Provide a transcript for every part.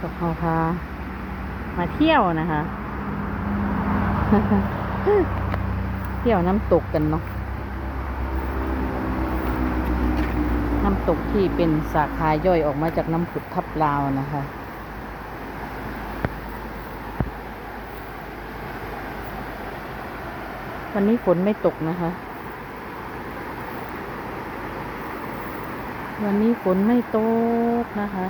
ก็พาพามาเที่ยวนะคะ เที่ยวน้ำตกกันเนาะน้ำตกที่เป็นสาขาย่อยออกมาจากน้ำผุดทับลาวนะคะวันนี้ฝนไม่ตกนะคะ วันนี้ฝนไม่ตกนะคะ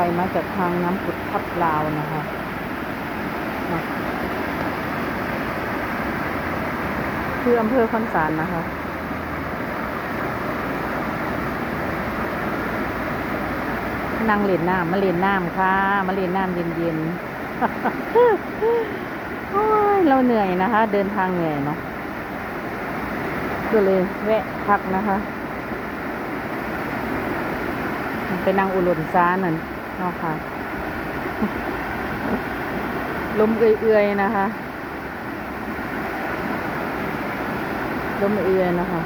ไหลมาจากทางน้ำผุดทับลาวนะคะเนาะคืออำเภอคอนสารนะคะนั่งเล่นน้ำมาเล่นน้ำค่ะ มาเล่นน้ำเย็นๆโอ้ยเราเหนื่อยนะคะ เดินทางเหนื่อยเนาะก็เลยแวะพักนะคะ ไปนั่งอุลุนซ้านั่น เนาะค่ะ ลมเอื่อยๆนะคะ ลมเอื่อยนะคะ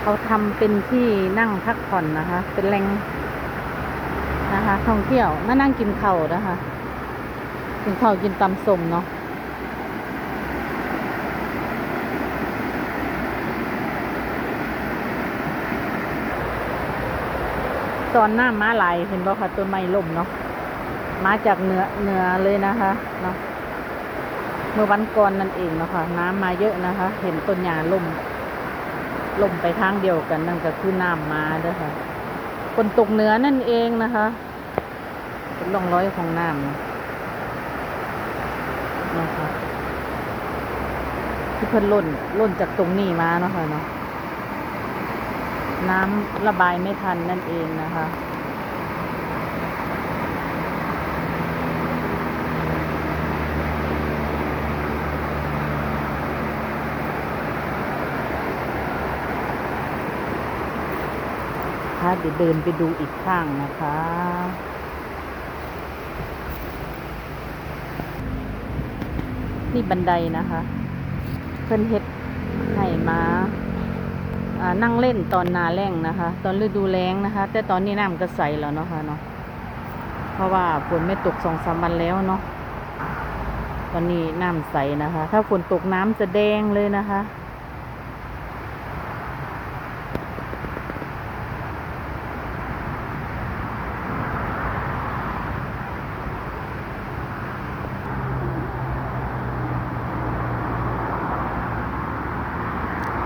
เขาทำเป็นที่นั่งพักผ่อนนะคะ เป็นแหล่งนะคะ ท่องเที่ยวมานั่งกินข้าวนะคะ กินข้าวกินตำส้มเนาะ ตอนหน้าม้าลายเห็นบ่คะต้นไม้ล่มเนาะมาจากเหนือเหนือเลยนะคะเนาะเมื่อวันก่อนนั่นเองเนาะค่ะ น้ำมาเยอะนะคะ เห็นต้นหญ้าล่มล่มไปทางเดียวกันนั่นก็คือน้ำมาเด้อค่ะฝนตกเหนือนั่นเองนะคะเป็นร่องรอยของน้ำนะคะที่เพิ่นล่นล่นจากตรงนี้มาเนาะค่ะเนาะ น้ำระบายไม่ทันนั่นเองนะคะค่ะเดี๋ยวเดินไปดูอีกข้างนะคะ นี่บันไดนะคะ เพิ่นเฮ็ดให้มาอ่า นั่งเล่นตอนนาแรงนะคะ ตอนฤดูแล้งนะคะ แต่ตอนนี้น้ำก็ใสแล้วเนาะค่ะเนาะเพราะว่าฝนไม่ตกสองสามวันแล้วเนาะตอนนี้น้ำใสนะคะ ถ้าฝนตกน้ำจะแดงเลยนะคะ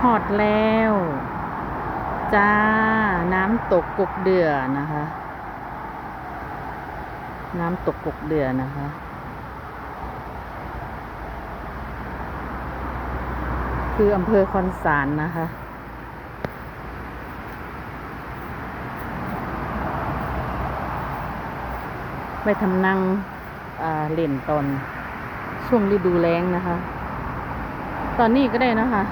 หอดแล้ว จ้า น้ำตกกกเดือนะคะ น้ำตกกกเดือนะคะคืออำเภอคอนสารนะคะ ไปทำนั่งเล่นตอนช่วงฤดูแล้งนะคะ ตอนนี้ก็ได้นะคะ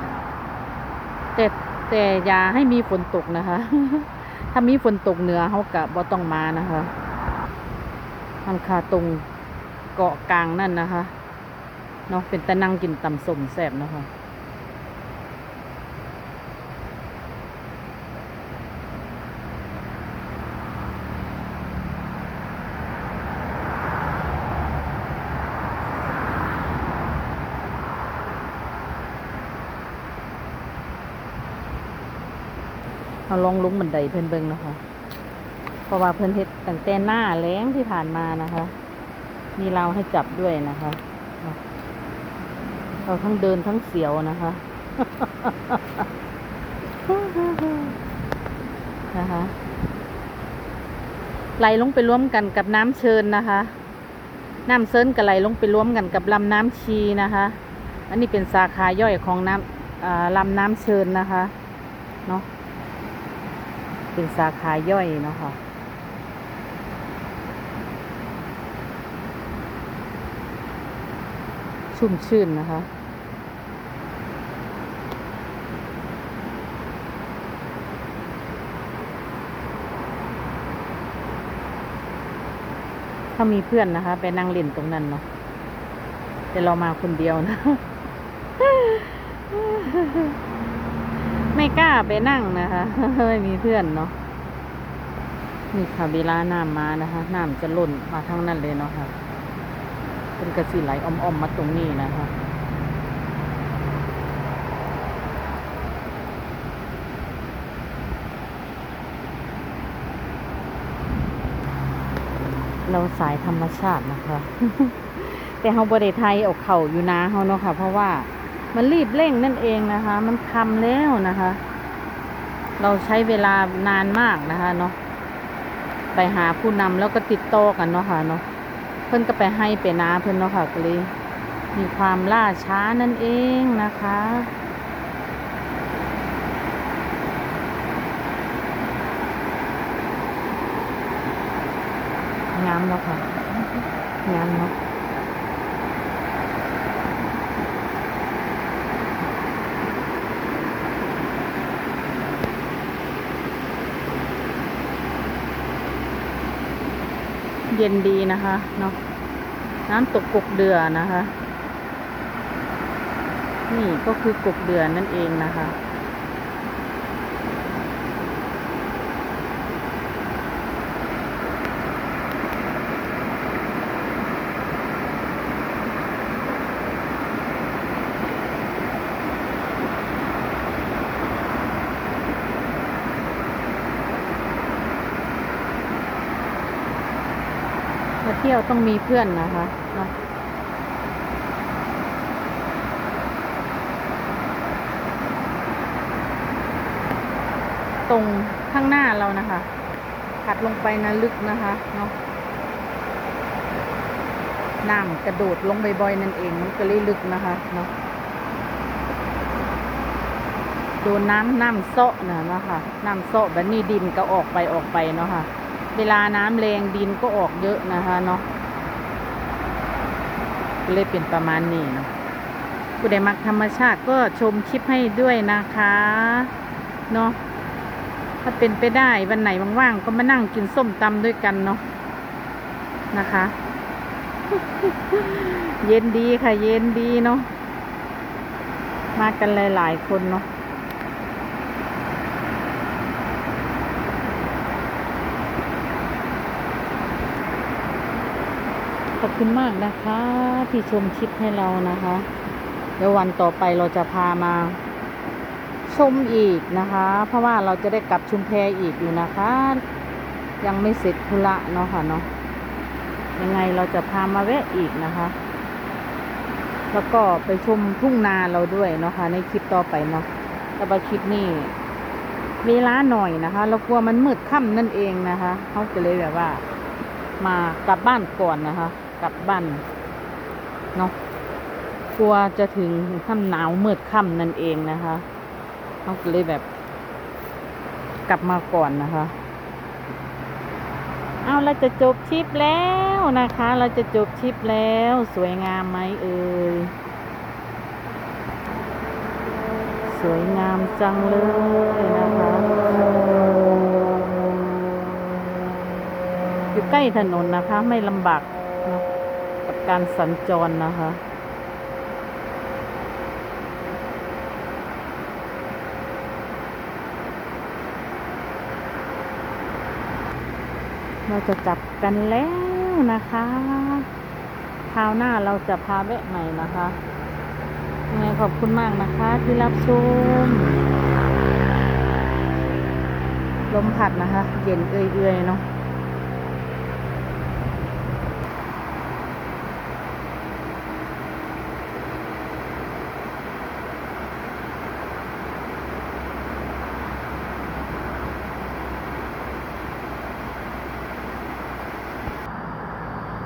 แต่แต่อย่าให้มีฝนตกนะคะ ถ้ามีฝนตกเหนือเขากะบ่ต้องมานะคะมันคาตรงเกาะกลางนั่นนะคะเนาะเป็นตะนั่งกินตำสมแสบนะคะ เราลองลุงบันไดเพิ่นเบิ่งนะคะ เพราะว่าเพิ่นเฮ็ดตั้งแต่หน้าแล้งที่ผ่านมานะคะ มีราวให้จับด้วยนะคะ เราทั้งเดินทั้งเสียวนะคะนะคะไหลลงไปร่วมกันกับน้ำเชิญนะคะ น้ำเซินกับไหลลงไปร่วมกันกับลำน้ำชีนะคะ อันนี้เป็นสาขาย่อยของน้ำอ่าลำน้ำเชิญนะคะ เนาะ เป็นสาขาย่อยเนาะค่ะชุ่มชื่นนะคะ ถ้ามีเพื่อนนะคะ ไปนั่งเล่นตรงนั้นเนาะแต่เรามาคนเดียวนะ ไม่กล้าไปนั่งนะคะไม่มีเพื่อนเนาะนี่ค่ะเวลาน้ำมานะคะน้ำจะล่นมาทั้งนั้นเลยเนาะค่ะเป็นกระสีไหลอ่อมๆมาตรงนี้นะคะเราสายธรรมชาตินะคะ แต่เฮาบริไทยเอาเข่าอยู่นะเฮาเนาะค่ะ เพราะว่า มันรีบเร่งนั่นเองนะคะ มันคำแล้วนะคะ เราใช้เวลานานมากนะคะเนาะไปหาผู้นำแล้วก็ติดต่อกันเนาะค่ะเนาะเพิ่อนก็ไปให้ไปนาเพิ่อนเนาะค่ะก็เลยมีความล่าช้านั่นเองนะคะงามเนาะค่ะงามเนาะ เย็นดีนะคะเนาะน้ำตกกกเดือนะคะ นี่ก็คือกกเดือนั่นเองนะคะ มาเที่ยวต้องมีเพื่อนนะคะเนาะตรงข้างหน้าเรานะคะถัดลงไปนะลึกนะคะเนาะน้ำกระโดดลงบ่อยๆนั่นเองมันก็เลยลึกนะคะเนาะโดนน้ำน้ำโซะนะเนาะคะน้ำโซาะแบบนี้ดินก็ออกไปออกไปเนาะค่ะ เวลาน้ำแรงดินก็ออกเยอะนะคะเนาะก็เลยเป็นประมาณนี้เนาะผู้ใดมักธรรมชาติก็ชมคลิปให้ด้วยนะคะเนาะถ้าเป็นไปได้วันไหนว่างๆก็มานั่งกินส้มตำด้วยกันเนาะนะคะ เย็นดีค่ะ เย็นดีเนาะมากันหลายๆคนเนาะ ขอบคุณมากนะคะ ที่ชมคลิปให้เรานะคะ เดี๋ยววันต่อไปเราจะพามา ชมอีกนะคะ เพราะว่าเราจะได้กลับชุมแพอีกอยู่นะคะ ยังไม่เสร็จธุระเนาะค่ะเนาะยังไงเราจะพามาแวะอีกนะคะ แล้วก็ไปชมทุ่งนาเราด้วยเนาะค่ะในคลิปต่อไปเนาะแต่ว่าคลิปนี้เวลาหน่อยนะคะ เรากลัวมันมืดค่ำนั่นเองนะคะเขาก็เลยแบบว่า มากลับบ้านก่อนนะคะ กลับบ้านเนาะกลัวจะถึงค่ำหนาวมืดค่ำนั่นเองนะคะเขาก็เลยแบบ กลับมาก่อนนะคะ เอาเราจะจบคลิปแล้วนะคะ เราจะจบคลิปแล้วสวยงามไหมเอ่ยสวยงามจังเลยนะคะอยู่ใกล้ถนนนะคะ ไม่ลำบาก การสัญจรนะคะ เราจะจับกันแล้วนะคะคราวหน้าเราจะพาแวะใหม่นะคะยังไงขอบคุณมากนะคะที่รับชม ลมพัดนะคะ เย็นเอื่อยๆเนาะ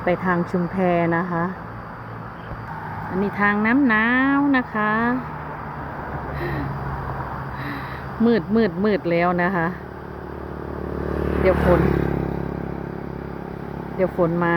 ไปทางชุมแพนะคะ อันนี้ทางน้ำหนาวนะคะ มืดมืดมืดแล้วนะคะ เดี๋ยวฝน เดี๋ยวฝนมา